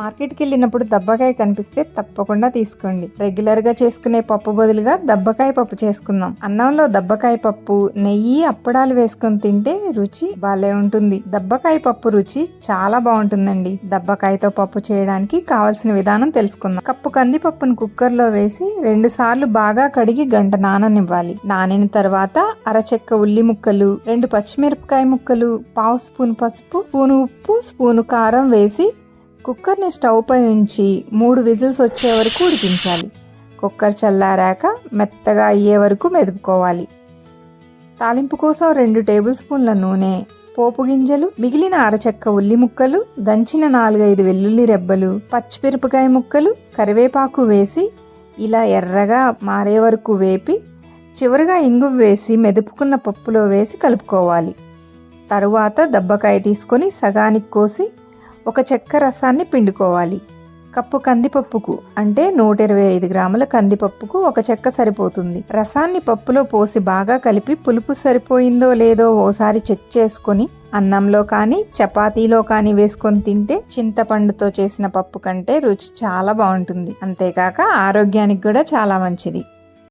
మార్కెట్కి వెళ్ళినప్పుడు దబ్బకాయ కనిపిస్తే తప్పకుండా తీసుకోండి. రెగ్యులర్గా చేసుకునే పప్పు బదులుగా దబ్బకాయ పప్పు చేసుకుందాం. అన్నంలో దబ్బకాయ పప్పు నెయ్యి అప్పడాలు వేసుకొని తింటే రుచి భలే ఉంటుంది. దబ్బకాయ పప్పు రుచి చాలా బాగుంటుందండి. దబ్బకాయతో పప్పు చేయడానికి కావాల్సిన విధానం తెలుసుకుందాం. కప్పు కందిపప్పును కుక్కర్లో వేసి రెండు సార్లు బాగా కడిగి గంట నాననివ్వాలి. నానిన తర్వాత అరచెక్క ఉల్లి ముక్కలు రెండు పచ్చిమిరపకాయ ముక్కలు పావు స్పూన్ పసుపు స్పూన్ ఉప్పు స్పూను కారం వేసి కుక్కర్ని స్టవ్ పై ఉంచి మూడు విజిల్స్ వచ్చే వరకు ఉడికించాలి. కుక్కర్ చల్లారాక మెత్తగా అయ్యే వరకు మెదుపుకోవాలి. తాలింపు కోసం రెండు టేబుల్ స్పూన్ల నూనె పోపు గింజలు మిగిలిన అరచెక్క ఉల్లి ముక్కలు దంచిన నాలుగైదు వెల్లుల్లి రెబ్బలు పచ్చిమిరపకాయ ముక్కలు కరివేపాకు వేసి ఇలా ఎర్రగా మారే వరకు వేపి చివరిగా ఇంగు వేసి మెదుపుకున్న పప్పులో వేసి కలుపుకోవాలి. తరువాత దబ్బకాయ తీసుకొని సగానికి కోసి ఒక చెక్క రసాన్ని పిండుకోవాలి. కప్పు కందిపప్పుకు అంటే నూట ఇరవై ఐదు గ్రాముల కందిపప్పుకు ఒక చెక్క సరిపోతుంది. రసాన్ని పప్పులో పోసి బాగా కలిపి పులుపు సరిపోయిందో లేదో ఓసారి చెక్ చేసుకొని అన్నంలో కానీ చపాతీలో కానీ వేసుకొని తింటే చింతపండుతో చేసిన పప్పు కంటే రుచి చాలా బాగుంటుంది. అంతేకాక ఆరోగ్యానికి కూడా చాలా మంచిది.